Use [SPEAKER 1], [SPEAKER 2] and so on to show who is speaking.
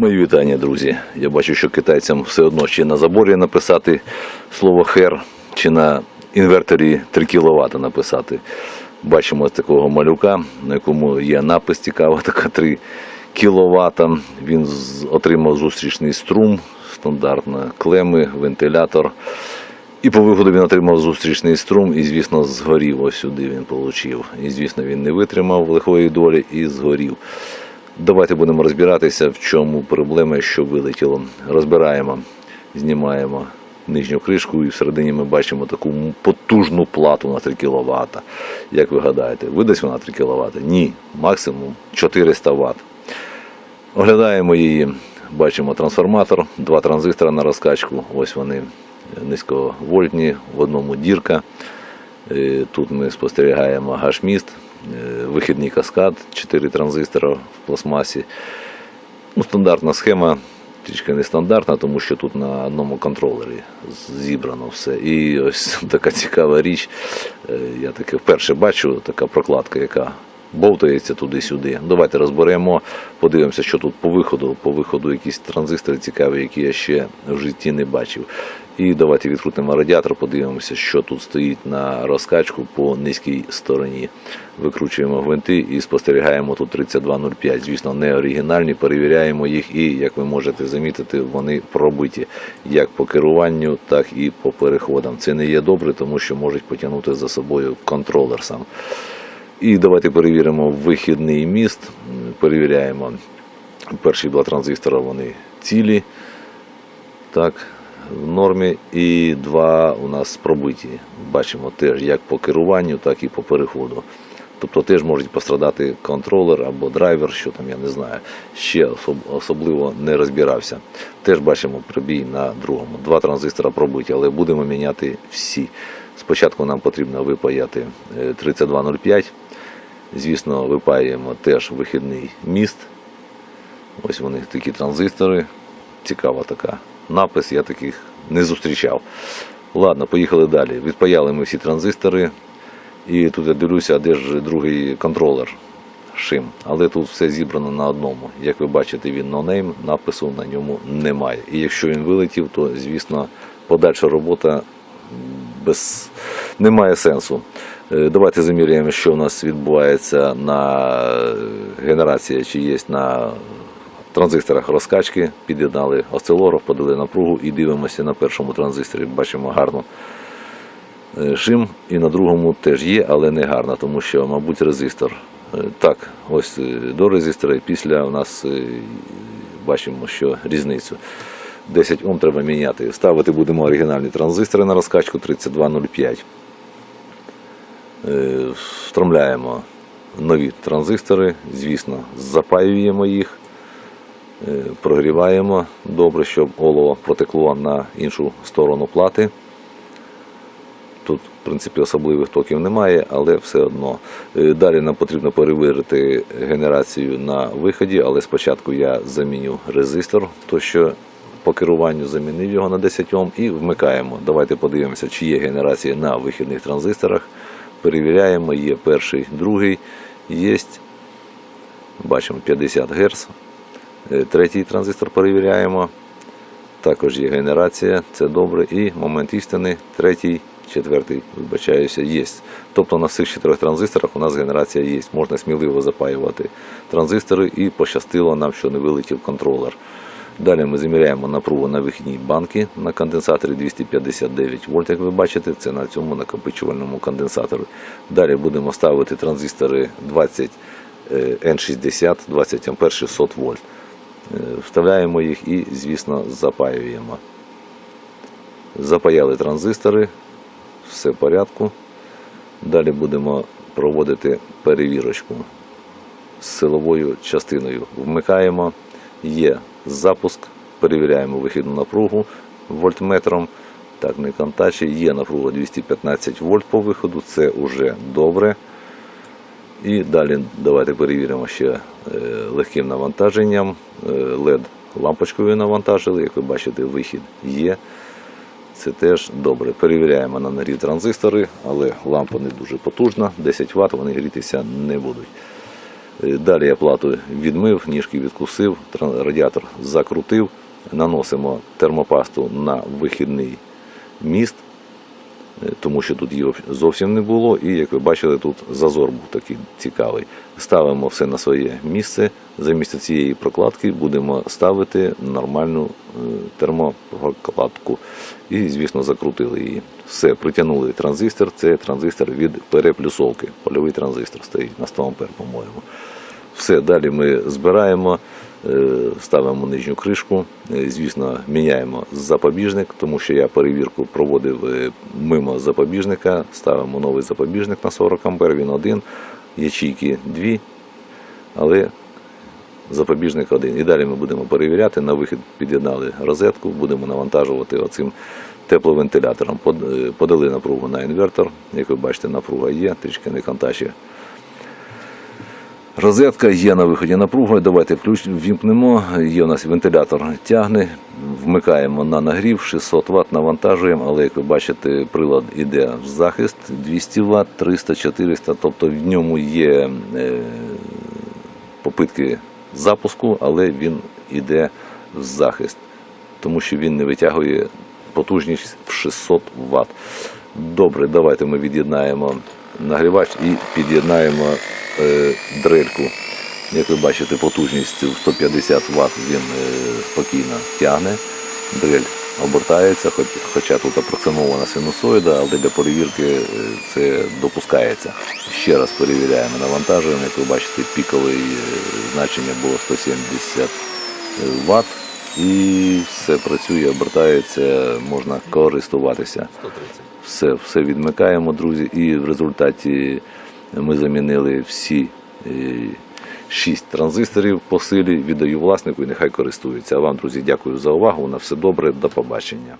[SPEAKER 1] Мої вітання, друзі. Я бачу, що китайцям все одно ще на заборі написати слово хер, чи на інверторі 3 кВт написати. Бачимо ось такого малюка, на якому є напис цікава, така 3 кВт. Він отримав зустрічний струм, стандартно клеми, вентилятор. І по виходу він отримав зустрічний струм і, звісно, згорів. Ось сюди він отримав. І, звісно, він не витримав лихої долі і згорів. Давайте будемо розбиратися, в чому проблема, що вилетіло. Розбираємо, знімаємо нижню кришку і всередині ми бачимо таку потужну плату на 3 кВт. Як ви гадаєте, видасть вона 3 кВт? Ні, максимум 400 Вт. Оглядаємо її, бачимо трансформатор, два транзистора на розкачку. Ось вони низьковольтні, в одному дірка. Е, Тут ми спостерігаємо гашміст, вихідний каскад, 4 транзистора в пластмасі. Ну, стандартна схема, трішки нестандартна, тому що тут на одному контролері зібрано все. І ось така цікава річ. е, Я таке вперше бачу, така прокладка, яка бовтається туди-сюди. Давайте розберемо, подивимося, що тут по виходу. По виходу якісь транзистори цікаві, які я ще в житті не бачив. І давайте відкрутимо радіатор, подивимося, що тут стоїть на розкачку по низькій стороні. Викручуємо гвинти і спостерігаємо тут 3205. Звісно, не оригінальні, перевіряємо їх, і як ви можете замітити, вони пробиті як по керуванню, так і по переходам. Це не є добре, тому що можуть потягнути за собою контролер сам. І давайте перевіримо вихідний міст. Перевіряємо перші два транзистора, вони цілі. Так, в нормі. І два у нас пробиті. Бачимо теж як по керуванню, так і по переходу. Тобто теж можуть пострадати контролер або драйвер, що там я не знаю. Ще особливо не розбирався. Теж бачимо прибій на другому. Два транзистора пробиті, але будемо міняти всі. Спочатку нам потрібно випаяти е, 3205. Звісно, випаюємо теж вихідний міст. Ось вони такі транзистори. Цікава така напис, я таких не зустрічав. Ладно, поїхали далі. Відпаяли ми всі транзистори. І тут я дивлюся, де ж другий контролер шим. Але тут все зібрано на одному. Як ви бачите, він нонейм, напису на ньому немає. І якщо він вилетів, то звісно подальша робота без немає сенсу. Е, Давайте заміряємо, що у нас відбувається на е, генерації, чи є на транзисторах розкачки. Під'єднали осцилограф, подали напругу і дивимося на першому транзисторі. Бачимо гарну е, шим, і на другому теж є, але не гарно, тому що, мабуть, резистор. Е, Так, ось е, до резистора, і після у нас бачимо, що різницю. 10 Ом треба міняти. Ставити будемо оригінальні транзистори на розкачку 3205. Е, Встромляємо нові транзистори, звісно, запаюємо їх, прогріваємо добре, щоб олово протекло на іншу сторону плати. Тут, в принципі, особливих токів немає, але все одно. Е, Далі нам потрібно перевірити генерацію на виході, але спочатку я заміню резистор, то що по керуванню замінив його на 10 Ом і вмикаємо. Давайте подивимося, чи є генерація на вихідних транзисторах. Перевіряємо, є перший, другий, є. Бачимо 50 Гц. Е, Третій транзистор перевіряємо. Також є генерація, це добре. І момент істини, третій, четвертий, вибачаюся, є. Тобто на всіх чотирьох транзисторах у нас генерація є. Можна сміливо запаювати транзистори і пощастило нам, що не вилетів контролер. Далі ми заміряємо напругу на вихідній банки на конденсаторі 259 вольт, як ви бачите, це на цьому накопичувальному конденсаторі. Далі будемо ставити транзистори 20 е, N60, 20 А 600 вольт. Вставляємо їх і, звісно, запаюємо. Запаяли транзистори, все в порядку. Далі будемо проводити перевірочку з силовою частиною. Вмикаємо, є запуск, перевіряємо вихідну напругу вольтметром. Так, не контачі, є напруга 215 вольт по виходу, це вже добре. І далі давайте перевіримо ще легким навантаженням. Е, LED лампочкою навантажили, як ви бачите, вихід є. Це теж добре. Перевіряємо на нагрів транзистори, але лампа не дуже потужна, 10 Вт вони грітися не будуть. Е, Далі я плату відмив, ніжки відкусив, радіатор закрутив, наносимо термопасту на вихідний міст, тому що тут її зовсім не було. І як ви бачили, тут зазор був такий цікавий. Ставимо все на своє місце. Замість цієї прокладки будемо ставити нормальну е, термопрокладку. І, звісно, закрутили її. Все, притягнули транзистор. Це транзистор від переплюсовки. Польовий транзистор стоїть на 100 ампер, по-моєму. Все, далі ми збираємо, ставимо нижню кришку. Е, Звісно, міняємо запобіжник, тому що я перевірку проводив е, мимо запобіжника. Ставимо новий запобіжник на 40 ампер, він один, ячейки дві, але запобіжник один. І далі ми будемо перевіряти. На вихід під'єднали розетку, будемо навантажувати оцим тепловентилятором. Е, Подали напругу на інвертор. Як ви бачите, напруга є, трішки не контачує. Розетка є на виході напруга. Давайте ввімкнемо. Є у нас вентилятор тягне. Вмикаємо на нагрів, 600 Вт навантажуємо, але як ви бачите, прилад іде в захист 200 Вт, 300, 400, тобто в ньому є е, попитки запуску, але він іде в захист, тому що він не витягує потужність в 600 Вт. Добре, давайте ми від'єднаємо нагрівач і під'єднаємо дрельку. Як ви бачите, потужність 150 Вт він е, спокійно тягне. Дрель обертається, хоча тут апроксимована синусоїда, але для перевірки е, це допускається. Ще раз перевіряємо навантажуємо. Як ви бачите, пікове е, значення було 170 Вт. І все працює, обертається, можна користуватися.
[SPEAKER 2] 130.
[SPEAKER 1] Все, все відмикаємо, друзі, і в результаті ми замінили всі е, шість транзисторів по силі. Віддаю власнику і нехай користується. А вам, друзі, дякую за увагу. На все добре, до побачення.